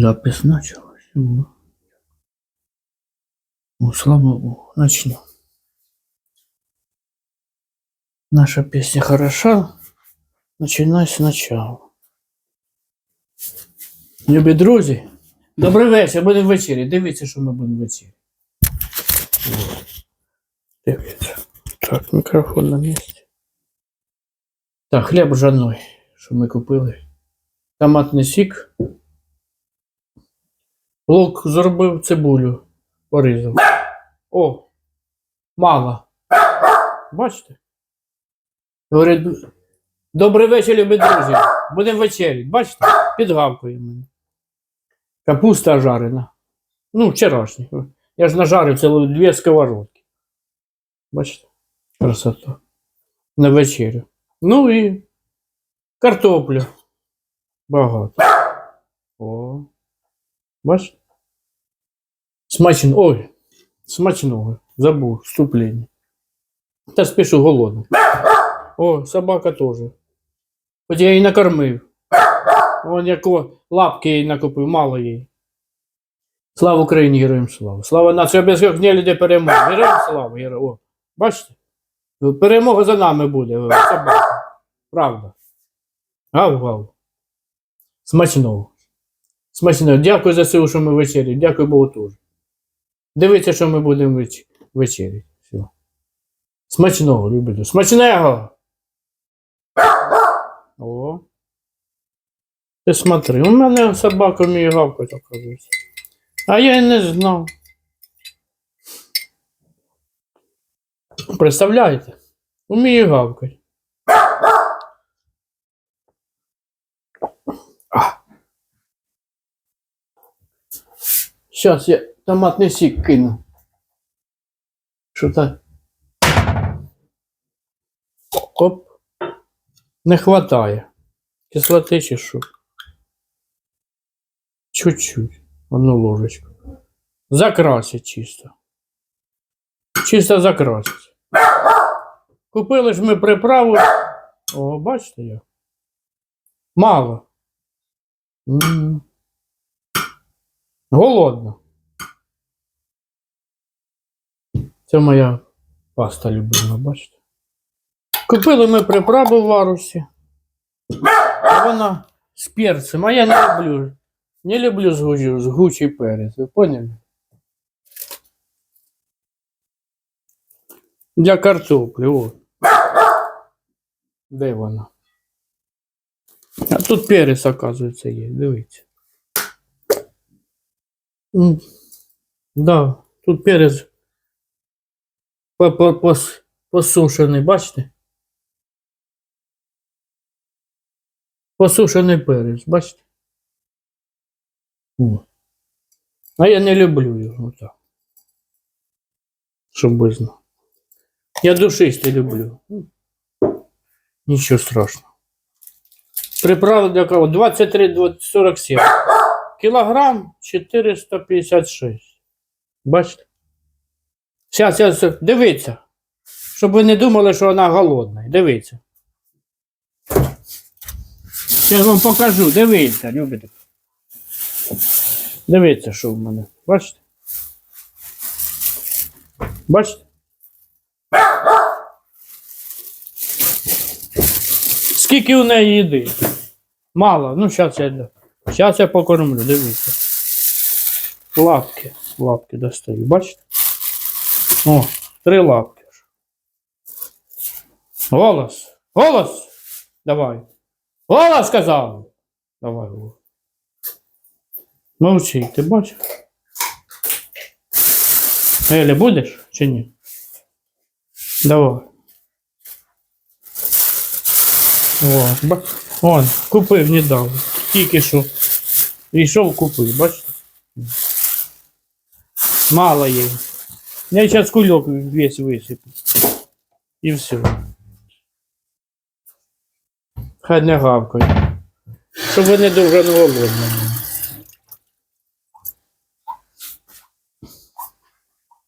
Запись началась. О, слава Богу. Начнем. Наша песня хороша. Начинай сначала. Любі друзі, добрий вечір, будемо ввечері. Дивіться, що ми будемо ввечері. О, Дивіться. Так, мікрофон на місці. Так, хліб ржаной, що ми купили. Томатний сік. Лук зробив цибулю, порізав. О, мало. Бачите? Говорить, добрий вечір, любі друзі. Будемо вечеряти. Бачите? Підгавкує мене. Капуста жарена. Ну, вчорашня. Я ж нажарив цілу дві сковородки. Бачите? Красота. На вечерю. Ну і картопля. Багато. О. Бачите? Смачно. Ой, смачного. Забув вступлення. Та спішу голодний. О, собака теж. Хоч я її накормив. Вон яко лапки їй накупив, мало їй. Слава Україні, героям слава. Слава нації, без огня людей перемоги. Героям слава, героям. О, бачите? Перемога за нами буде, собака. Правда. Гав-гав. Смачного. Смачного. Дякую за це, що ми вечері. Дякую Богу теж. Дивіться, що ми будемо веч... вечері. Все. Смачного, люблю. Смачного! О. Ти смотри, у мене собака вміє гавкати, оказується. А я й не знав. Представляєте? Уміє гавкати. Сейчас я томатний сік кину. Що так? Оп. Не хватає. Кислоти чи що? Чуть-чуть. Одну ложечку. Закрасить чисто. Чисто закрасить. Купили ж ми приправу. О, бачите як? Мало. М. Голодно. Це моя паста любима, бачите? Купили ми приправу в варусі. Вона з перцем, а я не люблю. Не люблю згучий, згучий перець, ви поняли? Для картоплі, о. Де вона? А тут перець, оказується, є, дивіться. Да, тут перець по- по- пос- посушений, бачите? Посушений перець, бачите? А я не люблю його так. Щоб ви знали. Я душистий люблю. Нічого страшного. Приправа для кого? 23-47. Кілограм 456. Бачите? Зараз, зараз, дивіться. Щоб ви не думали, що вона голодна. Дивіться. Я вам покажу, дивіться, любите. Дивіться, що в мене. Бачите? Бачите? Скільки у неї їди? Мало. Ну, зараз я. Зараз я покормлю, дивіться. Лапки. Лапки достаю. Бачите? О, три лапки. Голос. Голос. Давай. Голос сказав. Давай. голос. Мовчи, ти бачиш? Елі, будеш чи ні? Давай. О, ба... Он, купив недавно. Тільки що. Йшов купив, бачите? Мало їй. Я зараз кульок весь висиплю. І все. Хай не гавкає. Щоб ви не дуже не голодні.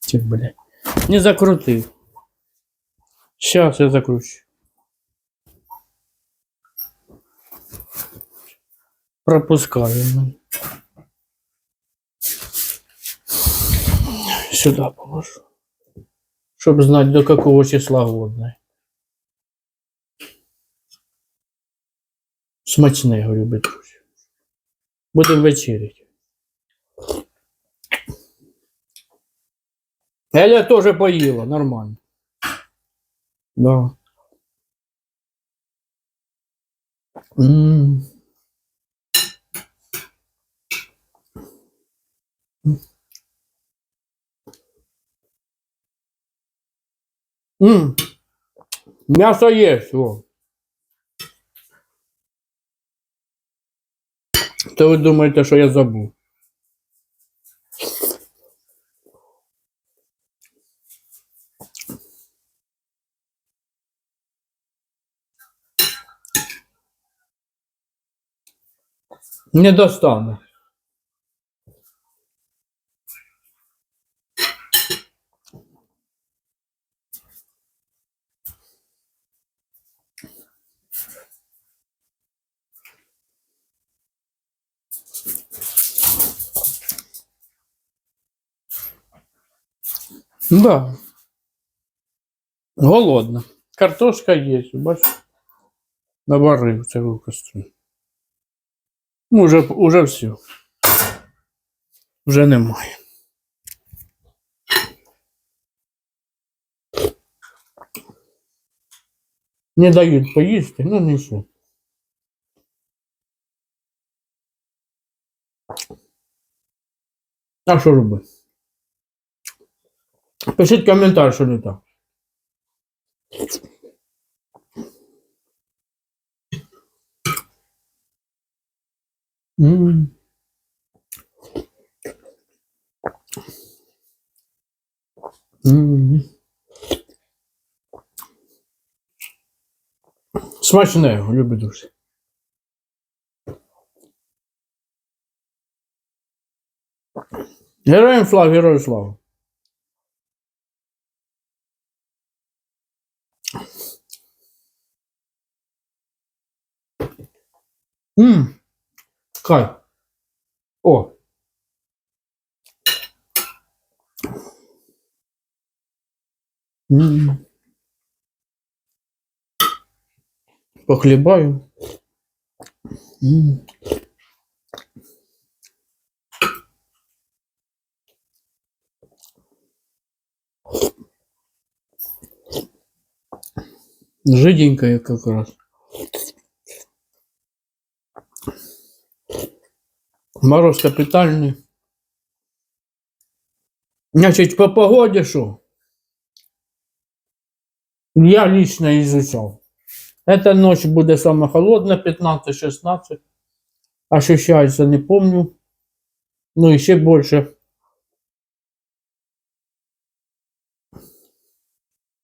Ті, блядь. Не закрутив. Сейчас я закручу. пропускаємо. Сюда положу. Щоб знати до какого числа годне. Смачного, любить. Будемо вечерять. Эля тоже поїла, нормально. Да. М -м -м. М'ясо є, о. То ви думаєте, що я забув? Не достану. Да. Голодно. Картошка є, бачиш? Наварив в кастрюлю. Ну, Уже, уже все. Вже немає. Не дають поїсти, ну нічого. А що робити? Пишіть коментар, що не так. М. М. Смачне, любі друзі. Героям слава, героям слава. Ммм. Кай. О. М. Похлебаю. М. Жиденькая как раз. Мороз капитальный. Значит, по погоде что? Я лично изучал. Эта ночь будет самая холодная, 15-16. Ощущается, не помню. Ну, еще больше.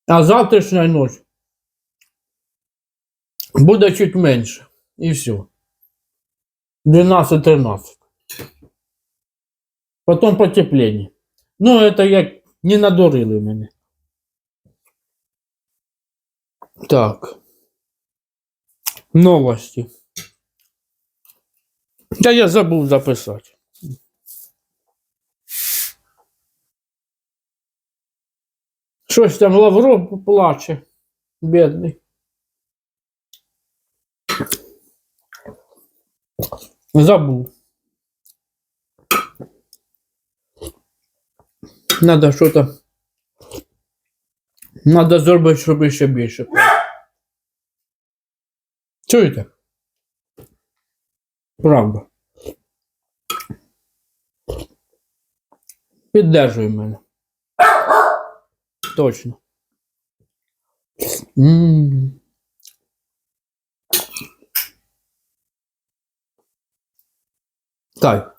А завтрашняя ночь буде чуть менше. І все. 12-13. Потом потепление. Ну, это як не надурили мене. Так. Новости. Та я забув записати. Щось там Лавров плаче, бідний. Забув. Надо що-то. Надо зробити, щоб ще більше. Чуєте? Правда. Піддержуй мене. Точно. М. Так.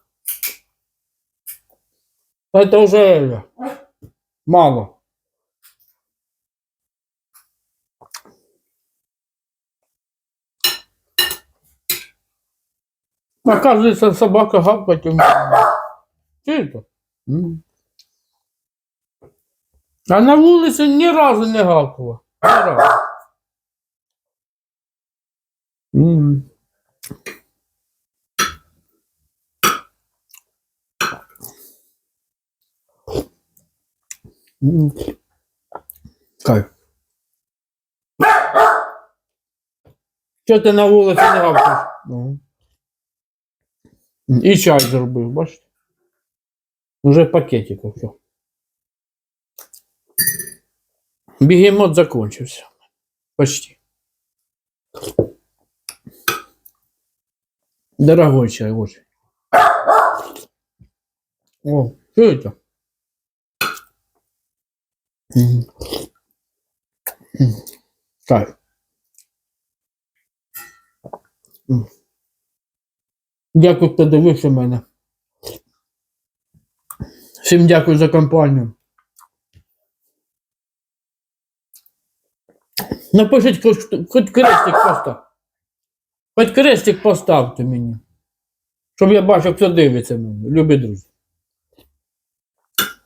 Это уже мало. Оказывается, собака гавкать умеет. Чи это? М. А на вулиці ні разу не гавкала. Ні разу. Кайф. Що ти на вулиці не гавкаєш? Ну. І чай зробив, бачите? Уже в пакетику все. Бігемот закончився. Почти. Дорогой чай, очень. О, что это? М. Кайф. М. Дякую, хто дивився мене. Всім дякую за компанію. Напишіть хоч крестик постав. Хоч крестик поставте мені. Щоб я бачив, хто дивиться мене, любі друзі.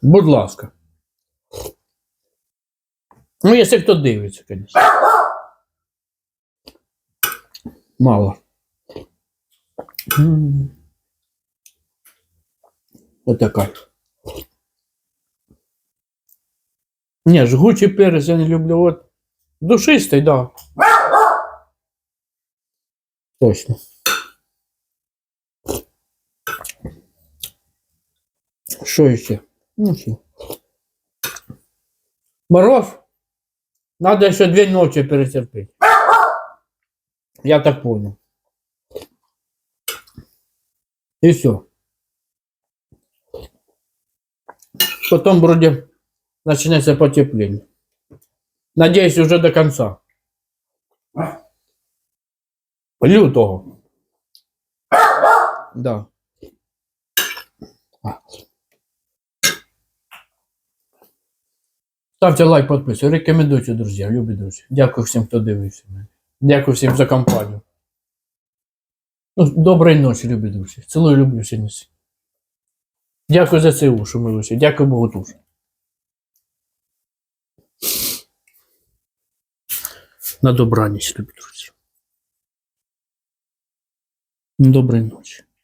Будь ласка. Ну, якщо хто дивиться, звісно. Мало. М. Отака. Ні, жгучий перець я не люблю. От душистий, да. Точно. Що ще? Ну все. Мороз. Надо еще две ночи перетерпеть. Я так понял. И все. Потом вроде начинается потепление. Надеюсь, уже до конца. Лютого. Да. Ставте лайк, підписуйтесь, рекомендуйте, друзі, любі друзі. Дякую всім, хто дивився мене. Дякую всім за компанію. Ну, доброї ночі, любі друзі. Цілую, люблю сьогодні. Дякую за це що ми вийшли. Дякую Богу дуже. На добраніч, любі друзі. Доброї ночі.